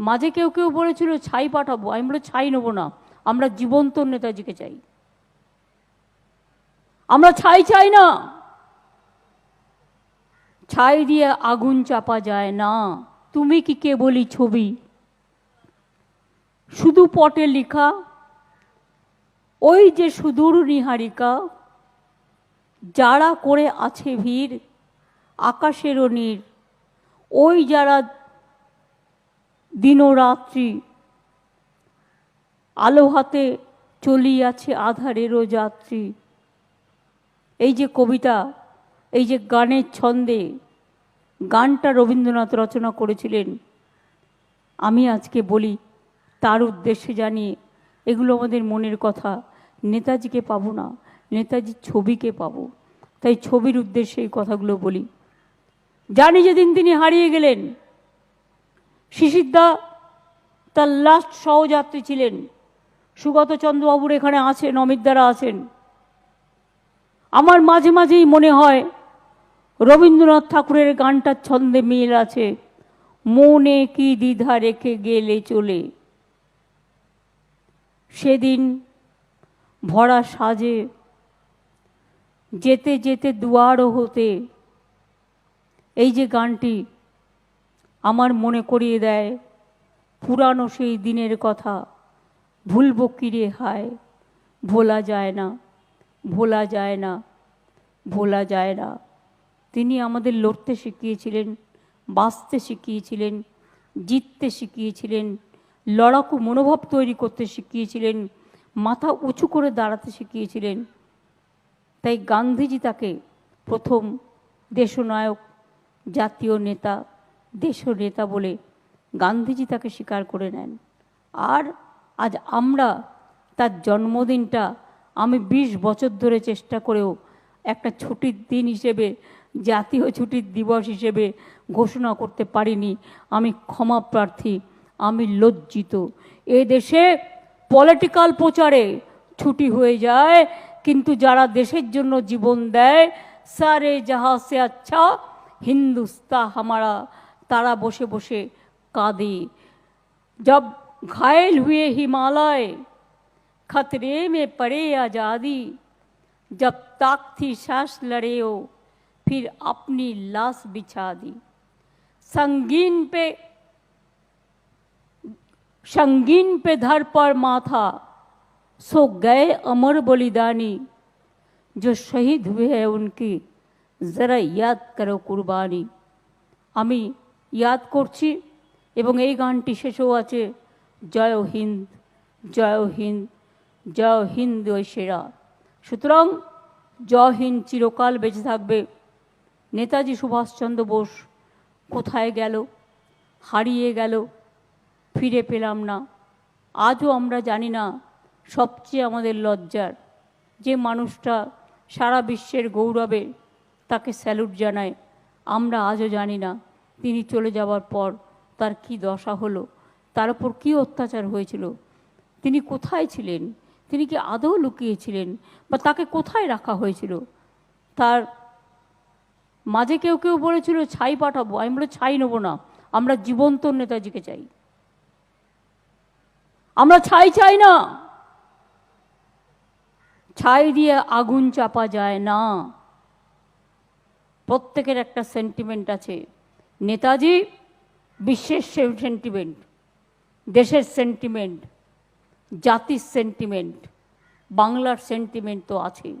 মাঝে কেউ কেউ বলেছিল, ছাই পাঠাবো। আমি বলে ছাই নেব না। আমরা জীবন্ত নেতাজিকে চাই। আমরা ছাই চাই না। ছাই দিয়ে আগুন চাপা যায় না। তুমি কি কে বলি ছবি? শুধু পটে লেখা। ওই যে সুদূর নিহারিকা, যারা করে আছে ভিড়, আকাশেরও নীর ওই যারা দিনরাত্রি আলো হাতে চলিয়াছে আধারেরও যাত্রী। এই যে কবিতা, এই যে গানের ছন্দে গানটা রবীন্দ্রনাথ রচনা করেছিলেন, আমি আজকে বলি তার উদ্দেশ্যে জানিয়ে এগুলো আমাদের মনের কথা। নেতাজিকে পাবো না, নেতাজির ছবিকে পাবো। তাই ছবির উদ্দেশ্যে এই কথাগুলো বলি। জানি যেদিন তিনি হারিয়ে গেলেন শিশিরদা তার লাস্ট সহযাত্রী ছিলেন। সুগত চন্দ্রবাবুর এখানে আছেন, অমিত দ্বারা আছেন। আমার মাঝে মাঝেই মনে হয়, রবীন্দ্রনাথ ঠাকুরের গানটার ছন্দে মিল আছে। মনে কি দ্বিধা রেখে গেলে চলে। সেদিন ভরা সাজে, যেতে যেতে দুয়ারও হতে, এই যে গানটি আমার মনে করিয়ে দেয় পুরানো সেই দিনের কথা। ভুলব কিরে হায়? ভোলা যায় না, ভোলা যায় না, ভোলা যায় না। তিনি আমাদের লড়তে শিখিয়েছিলেন, বাঁচতে শিখিয়েছিলেন, জিততে শিখিয়েছিলেন, লড়াকু মনোভাব তৈরি করতে শিখিয়েছিলেন, মাথা উঁচু করে দাঁড়াতে শিখিয়েছিলেন। তাই গান্ধীজি তাকে প্রথম দেশনায়ক, জাতীয় নেতা দেশ নেতা বলে গান্ধীজি তাকে স্বীকার করে নেন। আর আজ আমরা তার জন্মদিনটা আমি ২০ বছর ধরে চেষ্টা করেও একটা ছুটির দিন হিসেবে, জাতীয় ছুটির দিবস হিসেবে ঘোষণা করতে পারিনি। আমি ক্ষমা প্রার্থী, আমি লজ্জিত। এ দেশে পলিটিক্যাল প্রচারে ছুটি হয়ে যায়, কিন্তু যারা দেশের জন্য জীবন দেয়, সারে জাহা সে আচ্ছা হিন্দুস্তা হামারা तारा बसे बसे कादे जब घायल हुए हिमालय खतरे में पड़े आज़ादी, जब ताक थी सांस लड़े हो, फिर अपनी लाश बिछा दी। संगीन पे संगीन पे धर पर माथा, सो गए अमर बलिदानी, जो शहीद हुए हैं उनकी, ज़रा याद करो कुर्बानी। अमी ইয়াদ করছি এবং এই গানটি শেষেও আছে জয় হিন্দ জয় হিন্দ জয় হিন্দ সেরা। সুতরাং জয় হিন্দ চিরকাল বেঁচে থাকবে। নেতাজি সুভাষচন্দ্র বোস কোথায় গেল? হারিয়ে গেল? ফিরে পেলাম না। আজও আমরা জানি না সবচেয়ে আমাদের লজ্জার। যে মানুষটা সারা বিশ্বের গৌরবে তাকে স্যালুট জানায়, আমরা আজও জানি না। তিনি চলে যাওয়ার পর তার কি দশা হলো? তার উপর কী অত্যাচার হয়েছিল? তিনি কোথায় ছিলেন? তিনি কি আদৌ লুকিয়েছিলেন? বা তাকে কোথায় রাখা হয়েছিল? তার মাঝে কেউ কেউ বলেছিল, ছাই পাঠাবো। আমি বলে ছাই নেব না। আমরা জীবন্ত নেতাজিকে চাই। আমরা ছাই চাই না। ছাই দিয়ে আগুন চাপা যায় না। প্রত্যেকের একটা সেন্টিমেন্ট আছে। নেতাজি বিশ্বের সেন্টিমেন্ট দেশের সেন্টিমেন্ট জাতির সেন্টিমেন্ট বাংলার সেন্টিমেন্ট তো আছেই।